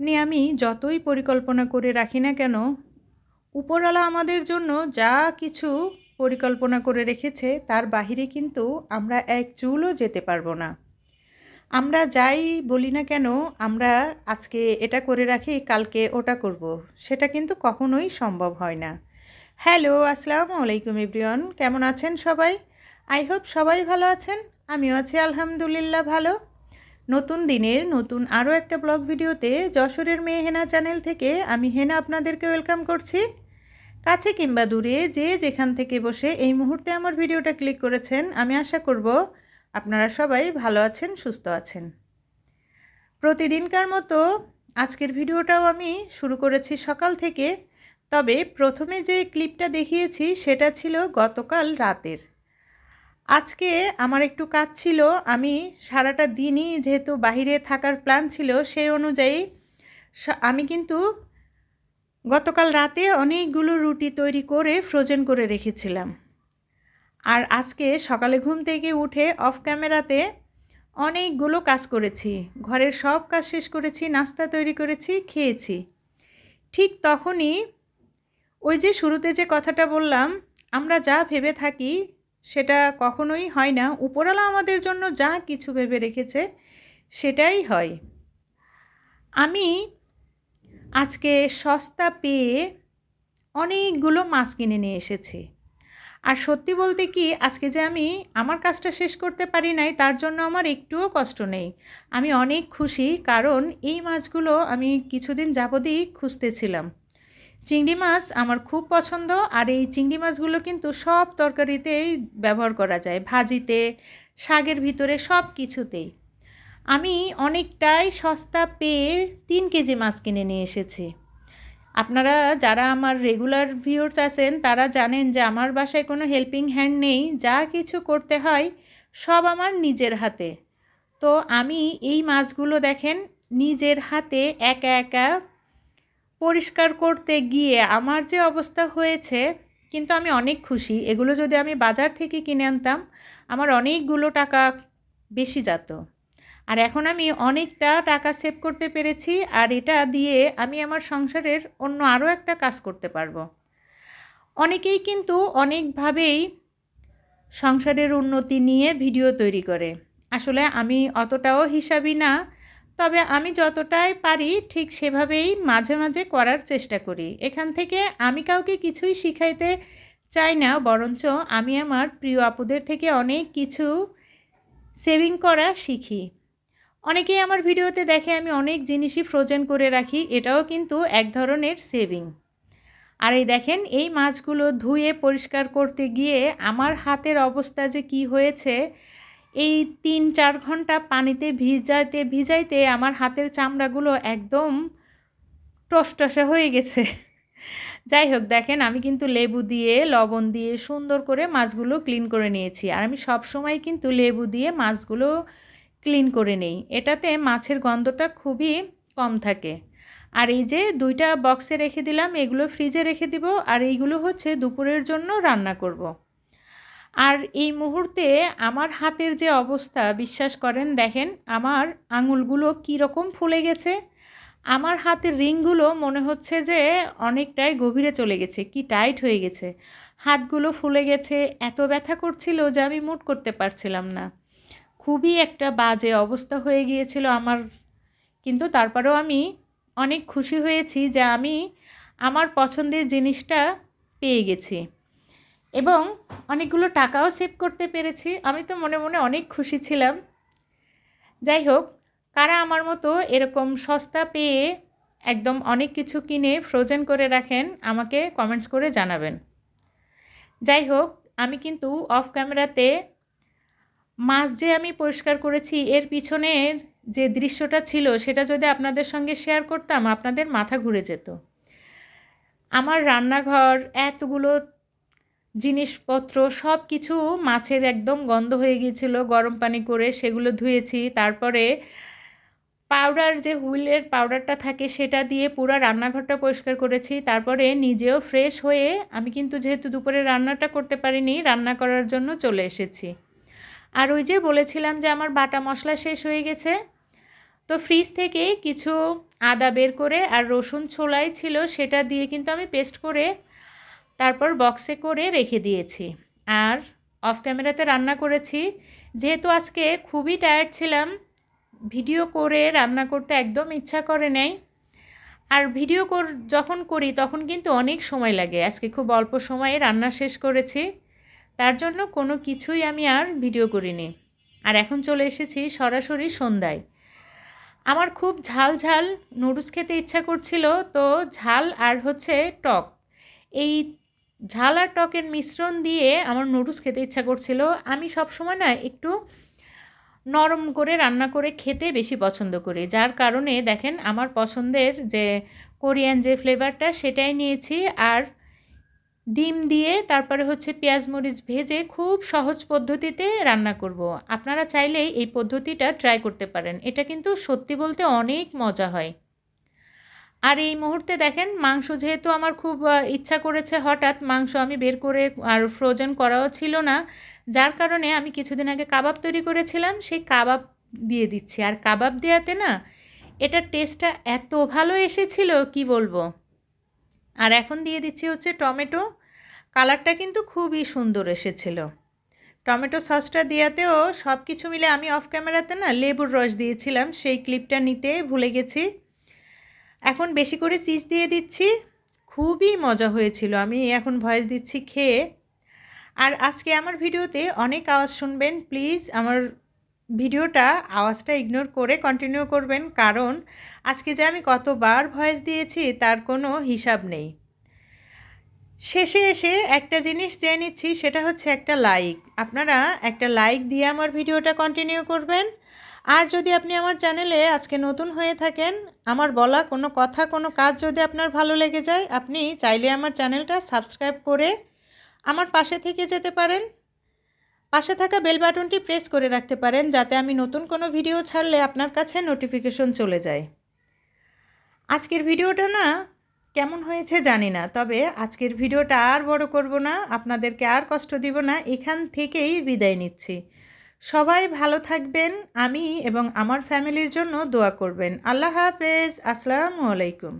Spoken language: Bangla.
এমনি আমি যতই পরিকল্পনা করে রাখি না কেন, উপরওয়ালা আমাদের জন্য যা কিছু পরিকল্পনা করে রেখেছে, তার বাহিরে কিন্তু আমরা এক চুলও যেতে পারব না। আমরা যাই বলি না কেন, আমরা আজকে এটা করে রাখি, কালকে ওটা করব। সেটা কিন্তু কখনোই সম্ভব হয় না। হ্যালো, আসসালামু আলাইকুম ইব্রিয়ন কেমন আছেন সবাই? আই হোপ সবাই ভালো আছেন, আমিও আছি আলহামদুলিল্লাহ ভালো। নতুন দিনের নতুন আরও একটা ব্লগ ভিডিওতে যশোরের মেয়ে হেনা চ্যানেল থেকে আমি হেনা আপনাদেরকে ওয়েলকাম করছি। কাছে কিংবা দূরে যে যেখান থেকে বসে এই মুহূর্তে আমার ভিডিওটা ক্লিক করেছেন, আমি আশা করব আপনারা সবাই ভালো আছেন, সুস্থ আছেন। প্রতিদিনকার মতো আজকের ভিডিওটাও আমি শুরু করেছি সকাল থেকে, তবে প্রথমে যে ক্লিপটা দেখিয়েছি সেটা ছিল গতকাল রাতের। আজকে আমার একটু কাজ ছিল। আমি সারাটা দিনই যেহেতু বাহিরে থাকার প্ল্যান ছিল সেই অনুযায়ী আমি কিন্তু গতকাল রাতে অনেকগুলো রুটি তৈরি করে ফ্রোজেন করে রেখেছিলাম। আর আজকে সকালে ঘুম থেকে উঠে অফ ক্যামেরাতে অনেকগুলো কাজ করেছি। ঘরের সব কাজ শেষ করেছি, নাস্তা তৈরি করেছি, খেয়েছি। ঠিক তখনই ওই যে শুরুতে যে কথাটা বললাম, আমরা যা ভেবে থাকি সেটা কখনোই হয় না। উপরওয়ালা আমাদের জন্য যা কিছু ভেবে রেখেছে, সেটাই হয়। আমি আজকে সস্তা পেয়ে অনেকগুলো মাছ কিনে নিয়ে এসেছি। আর সত্যি বলতে কি, আজকে যে আমি আমার কাজটা শেষ করতে পারি নাই, তার জন্য আমার একটুও কষ্ট নেই। আমি অনেক খুশি, কারণ এই মাছগুলো আমি কিছুদিন যাবতই খুঁজতেছিলাম। চিংড়ি মাছ আমার খুব পছন্দ, আর এই চিংড়ি মাছগুলো কিন্তু সব তরকারিতেই ব্যবহার করা যায়, ভাজিতে, শাকের ভিতরে সব কিছুতেই। আমি অনেকটাই সস্তা পেয়ে তিন কেজি মাছ কিনে নিয়ে এসেছি। আপনারা যারা আমার রেগুলার ভিউর্স আছেন, তারা জানেন যে আমার বাসায় কোনো হেল্পিং হ্যান্ড নেই, যা কিছু করতে হয় সব আমার নিজের হাতে। তো আমি এই মাছগুলো দেখেন, নিজের হাতে একা একা পরিষ্কার করতে গিয়ে আমার যে অবস্থা হয়েছে, কিন্তু আমি অনেক খুশি। এগুলো যদি আমি বাজার থেকে কিনে আনতাম, আমার অনেকগুলো টাকা বেশি যেত। আর এখন আমি অনেকটা টাকা সেভ করতে পেরেছি, আর এটা দিয়ে আমি আমার সংসারের অন্য আরও একটা কাজ করতে পারব। অনেকেই কিন্তু অনেকভাবেই সংসারের উন্নতি নিয়ে ভিডিও তৈরি করে। আসলে আমি অতটাও হিসাবই না তবে আমি যতটাই পারি ঠিক সেভাবেই মাঝে মাঝে করার চেষ্টা করি। এখান থেকে আমি কাউকে কিছুই শিখাইতে চাই না, বরঞ্চ আমি আমার প্রিয় আপুদের থেকে অনেক কিছু সেভিং করা শিখি। অনেকেই আমার ভিডিওতে দেখে আমি অনেক জিনিসই ফ্রোজেন করে রাখি, এটাও কিন্তু এক ধরনের সেভিং আর এই দেখেন, এই মাছগুলো ধুয়ে পরিষ্কার করতে গিয়ে আমার হাতের অবস্থা যে কি হয়েছে এই তিন চার ঘণ্টা পানিতে ভিজাইতে ভিজাইতে আমার হাতের চামড়াগুলো একদম টসটসে হয়ে গেছে। যাই হোক, দেখেন আমি কিন্তু লেবু দিয়ে, লবণ দিয়ে সুন্দর করে মাছগুলো ক্লিন করে নিয়েছি। আর আমি সব সময় কিন্তু লেবু দিয়ে মাছগুলো ক্লিন করে নেই। এটাতে মাছের গন্ধটা খুবই কম থাকে। আর এই যে দুইটা বক্সে রেখে দিলাম, এগুলো ফ্রিজে রেখে দিব। আর এইগুলো হচ্ছে দুপুরের জন্য রান্না করব। আর এই মুহূর্তে আমার হাতের যে অবস্থা, বিশ্বাস করেন, দেখেন আমার আঙুলগুলো কীরকম ফুলে গেছে। আমার হাতের রিংগুলো মনে হচ্ছে যে অনেকটাই গভীরে চলে গেছে, কি টাইট হয়ে গেছে। হাতগুলো ফুলে গেছে, এত ব্যথা করছিল যে আমি মুট করতে পারছিলাম না। খুবই একটা বাজে অবস্থা হয়ে গিয়েছিল আমার, কিন্তু তারপরেও আমি অনেক খুশি হয়েছি যে আমি আমার পছন্দের জিনিসটা পেয়ে গেছি। এবং অনেকগুলো টাকাও সেভ করতে পেরেছি। আমি তো মনে মনে অনেক খুশি ছিলাম। যাই হোক, কারা আমার মতো এরকম সস্তা পেয়ে একদম অনেক কিছু কিনে ফ্রোজেন করে রাখেন, আমাকে কমেন্টস করে জানাবেন। যাই হোক, আমি কিন্তু অফ ক্যামেরাতে মাছ যে আমি পরিষ্কার করেছি, এর পিছনের যে দৃশ্যটা ছিল, সেটা যদি আপনাদের সঙ্গে শেয়ার করতাম, আপনাদের মাথা ঘুরে যেত। আমার রান্নাঘর এতগুলো জিনিসপত্র সব কিছু মাছের একদম গন্ধ হয়ে গিয়েছিল, গরম পানি করে সেগুলো ধুয়েছি। তারপরে পাউডার যে হুইলের পাউডারটা থাকে সেটা দিয়ে পুরো রান্নাঘরটা পরিষ্কার করেছি। তারপরে নিজেও ফ্রেশ হয়ে আমি কিন্তু যেহেতু দুপুরে রান্নাটা করতে পারিনি, রান্না করার জন্য চলে এসেছি। আর ওই যে বলেছিলাম যে আমার বাটা মশলা শেষ হয়ে গেছে, তো ফ্রিজ থেকে কিছু আদা বের করে আর রসুন ছোলাই ছিল সেটা দিয়ে কিন্তু আমি পেস্ট করে তারপর বক্সে করে রেখে দিয়েছি। আর অফ ক্যামেরাতে রান্না করেছি। যেহেতু আজকে খুবই টায়ার্ড ছিলাম ভিডিও করে রান্না করতে একদম ইচ্ছা করে নেই। আর ভিডিও কর যখন করি তখন কিন্তু অনেক সময় লাগে। আজকে খুব অল্প সময়ে রান্না শেষ করেছি। তার জন্য কোনো কিছুই আমি আর ভিডিও করিনি। আর এখন চলে এসেছি সরাসরি সন্ধ্যায়। আমার খুব ঝাল ঝাল নুডলস খেতে ইচ্ছা করছিল, তো ঝাল আর হচ্ছে টক। এই ঝাল আর টকের মিশ্রণ দিয়ে আমার নুডলস খেতে ইচ্ছা করছিল। আমি সব সময় না একটু নরম করে রান্না করে খেতে বেশি পছন্দ করি। যার কারণে দেখেন আমার পছন্দের যে কোরিয়ান যে ফ্লেভারটা সেটাই নিয়েছি। আর ডিম দিয়ে তারপরে হচ্ছে পেঁয়াজ মরিচ ভেজে খুব সহজ পদ্ধতিতে রান্না করব। আপনারা চাইলেই এই পদ্ধতিটা ট্রাই করতে পারেন। এটা কিন্তু সত্যি বলতে অনেক মজা হয়। আর এই মুহূর্তে দেখেন, মাংস যেহেতু আমার খুব ইচ্ছা করেছে হঠাৎ মাংস আমি বের করে আর ফ্রোজেন করাও ছিল না, যার কারণে আমি কিছুদিন আগে কাবাব তৈরি করেছিলাম, সেই কাবাব দিয়ে দিচ্ছি। আর কাবাব দেওয়াতে না এটার টেস্টটা এত ভালো এসেছিল, কি বলব? আর এখন দিয়ে দিচ্ছি হচ্ছে টমেটো। কালারটা কিন্তু খুবই সুন্দর এসেছিল। টমেটো সসটা দেওয়াতেও সব কিছু মিলে আমি অফ ক্যামেরাতে না লেবুর রস দিয়েছিলাম, সেই ক্লিপটা নিতে ভুলে গেছি। এখন বেশি করে চিজ দিয়ে দিচ্ছি। খুবই মজা হয়েছিল। আমি এখন ভয়েস দিচ্ছি খেয়ে। আর আজকে আমার ভিডিওতে অনেক আওয়াজ শুনবেন। প্লিজ আমার ভিডিওটা আওয়াজটা ইগনোর করে কন্টিনিউ করবেন। কারণ আজকে যে আমি কতবার ভয়েস দিয়েছি তার কোনো হিসাব নেই। শেষে এসে একটা জিনিস চেয়ে নিচ্ছি, সেটা হচ্ছে একটা লাইক আপনারা একটা লাইক দিয়ে আমার ভিডিওটা কন্টিনিউ করবেন। আর যদি আপনি আমার চ্যানেলে আজকে নতুন হয়ে থাকেন, আমার বলা কোনো কথা, কোনো কাজ যদি আপনার ভালো লেগে যায়, আপনি চাইলে আমার চ্যানেলটা সাবস্ক্রাইব করে আমার পাশে থেকে যেতে পারেন। পাশে থাকা বেল বাটনটি প্রেস করে রাখতে পারেন, যাতে আমি নতুন কোনো ভিডিও ছাড়লে আপনার কাছে নোটিফিকেশন চলে যায়। আজকের ভিডিওটা না কেমন হয়েছে জানি না, তবে আজকের ভিডিওটা আর বড় করব না, আপনাদেরকে আর কষ্ট দিব না, এখান থেকেই বিদায় নিচ্ছি। সবাই ভালো থাকবেন আমি এবং আমার ফ্যামিলির জন্য দোয়া করবেন। আল্লাহ হাফেজ আসসালামু আলাইকুম।